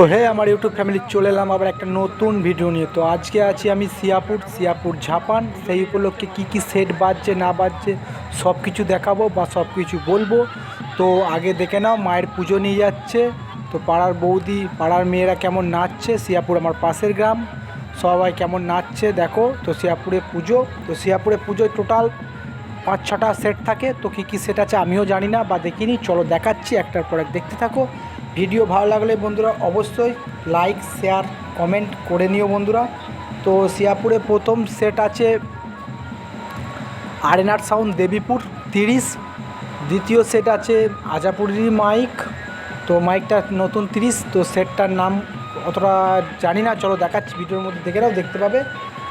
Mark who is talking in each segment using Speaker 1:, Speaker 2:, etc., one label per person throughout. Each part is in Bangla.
Speaker 1: তো হে, আমার ইউটিউব ফ্যামিলি চলে এলাম আবার একটা নতুন ভিডিও নিয়ে। তো আজকে আছি আমি সিয়াপুর সিয়াপুর ঝাপান সেই উপলক্ষে কি কি সেট বাজছে, না বাজছে সব কিছু দেখাবো বা সব কিছু বলব। তো আগে দেখে নাও, মায়ের পুজো নিয়ে যাচ্ছে। তো পাড়ার বৌদি, পাড়ার মেয়েরা কেমন নাচছে? সিয়াপুর আমার পাশের গ্রাম। সবাই কেমন নাচছে, দেখো। তো সিয়াপুরে পুজো। তো সিয়াপুরে পুজোয় টোটাল পাঁচ ছটা সেট থাকে। তো কী কী সেট আছে আমিও জানি না বা দেখিনি। চলো দেখাচ্ছি, একটার পর এক দেখতে থাকো। ভিডিও ভালো লাগলে বন্ধুরা অবশ্যই লাইক, শেয়ার, কমেন্ট করে নিও বন্ধুরা। তো শিয়াপুরে প্রথম সেট আছে আরেনার সাউন্ড দেবীপুর তিরিশ। দ্বিতীয় সেট আছে আজাপুরেরই মাইক। তো মাইকটা নতুন তিরিশ, তো সেটটার নাম অতটা জানি না। চলো দেখাচ্ছি, ভিডিওর মধ্যে দেখে নাও, দেখতে পাবে।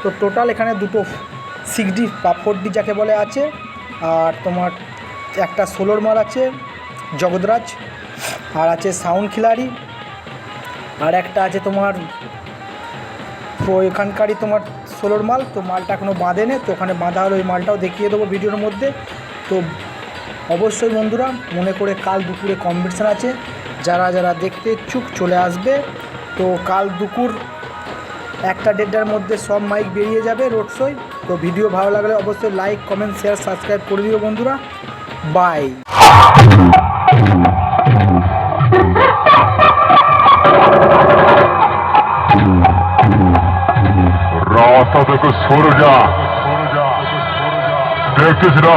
Speaker 1: তো টোটাল এখানে দুটো সিক্স ডি বা ফোর ডি যাকে বলে আছে। আর তোমার একটা ষোলোর মাল আছে জগৎরাজ আর আছে সাউন্ড খিলাড়ি, আর একটা আছে তোমার, তো এখানকারই তোমার ষোলোর মাল, তো মালটা এখনও বাঁধে নে, তো ওখানে বাঁধা হলো ওই মালটাও দেখিয়ে দেবো ভিডিওর মধ্যে। তো অবশ্যই বন্ধুরা, মনে করে কাল দুপুরে কম্পিটিশান আছে, যারা যারা দেখতে ইচ্ছুক চলে আসবে। তো কাল দুপুর একটা দেড়টার মধ্যে সব মাইক বেরিয়ে যাবে রোড শোয়। তো ভিডিও ভালো লাগলে অবশ্যই লাইক, কমেন্ট, শেয়ার, সাবস্ক্রাইব করে দিও বন্ধুরা। বাই।
Speaker 2: সরে যা দেখছিস না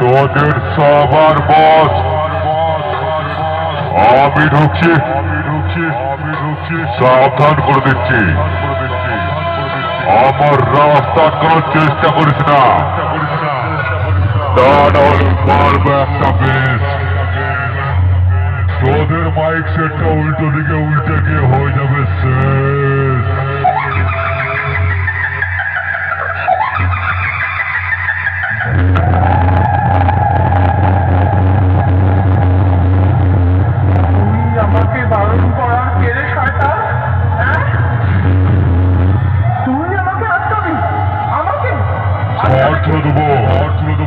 Speaker 2: তোদের সবার বস আমি ঢুকছি। সাবধান করে দিচ্ছি। আমার রাস্তা করার চেষ্টা করিস না। মারবে একটা বেশ। তোদের মাইক সেটটা উল্টো দিকে উল্টে গিয়ে হয়ে যাবে শেষ। আর তুলে দেবো আর তুলে দেবো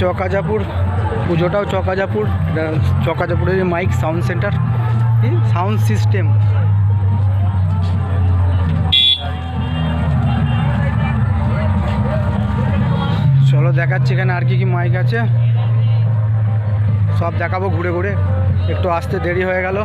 Speaker 1: চকাজাপুর, পুজোটাও Chakajapur চকাজাপুরের mic sound centre sound system চলো দেখাচ্ছি এখানে আর কি কি মাইক আছে। সব দেখাবো ঘুরে ঘুরে। একটু আসতে দেরি হয়ে গেল।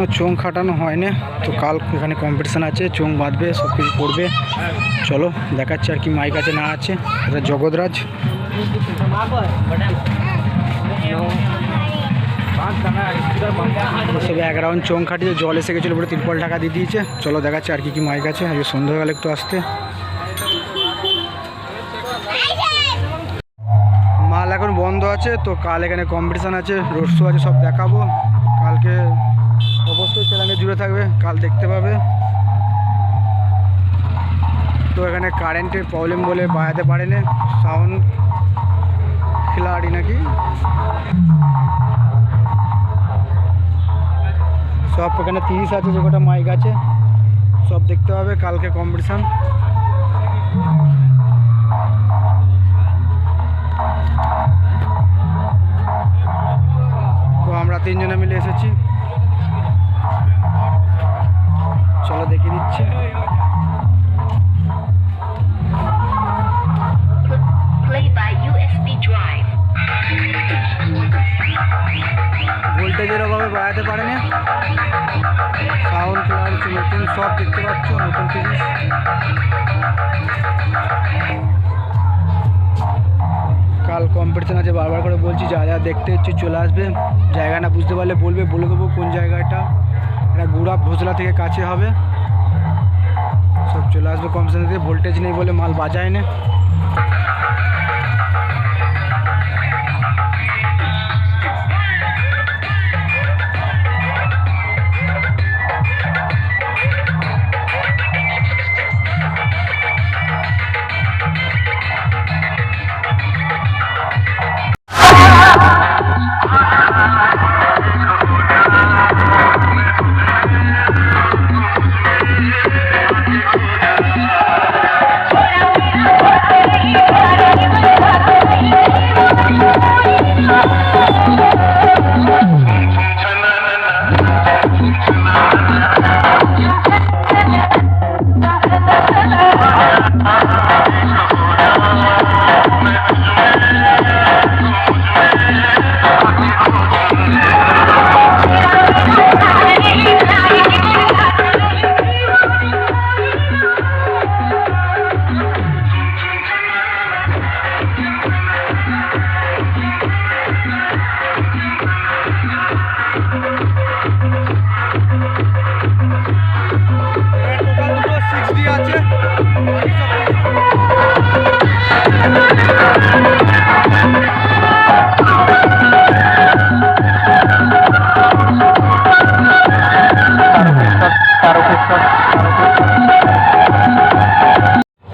Speaker 1: এখনও চোং খাটানো হয়নি। তো কাল এখানে কম্পিটিশান আছে চোং বাঁধবে সব কিছু করবে। চলো, দেখাচ্ছে আর কি মাইক আছে, না আছে। এটা জগৎরাজ। সব এক রাউন্ড চোং খাটিয়ে জল এসে গেছিল বলে তিরপল ঢাকা দিয়ে দিয়েছে। চলো, দেখাচ্ছে আর কি কি মাইক আছে। আজকে সন্ধ্যা হয়ে গেলে একটু আসতে। মাল এখন বন্ধ আছে, তো কাল এখানে কম্পিটিশান আছে, রোড শো আছে, সব দেখাবো। কালকে অবশ্যই চ্যানেলে জুড়ে থাকবে, কাল দেখতে পাবে। তো এখানে কারেন্টের প্রবলেম বলে বাড়াতে পারেনি সাউন্ড খিলাড়ি নাকি? সব এখানে তিরিশ আছে, যে কটা মাইক আছে, সব দেখতে পাবে, কালকে কম্পিটিশান তো আমরা তিনজনে মিলে এসেছি। দেখতে পাচ্ছ নতুন জিনিস কাল কম্পিটিশন আছে, বারবার করে বলছি, যা যা দেখতে হচ্ছে চলে আসবে। জায়গা না বুঝতে পারলে বলবে, বলে দেবো কোন জায়গাটা। এটা গুড়া ভোসলা থেকে কাছে হবে। সব চলে আসবে থেকে ভোল্টেজ নেই বলে মাল বাজায় না।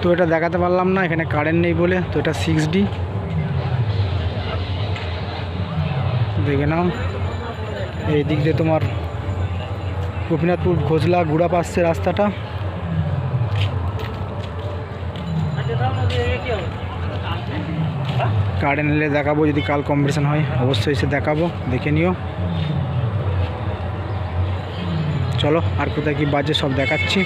Speaker 1: তো এটা দেখাতে পারলাম না, এখানে কারেন্ট নেই বলে, তো এটা সিক্স ডি দেখে নাও, এই দিক দিয়ে তোমার গোপীনাথপুর ঘোষলা গুড়া পাচ্ছে রাস্তাটা। কারেন্ট এলে দেখাবো, যদি কাল কম্পিটিশন হয়, অবশ্যই এসে দেখাবো, দেখে নিও। চলো, আর কোথায় কি বাজে সব দেখাচ্ছি।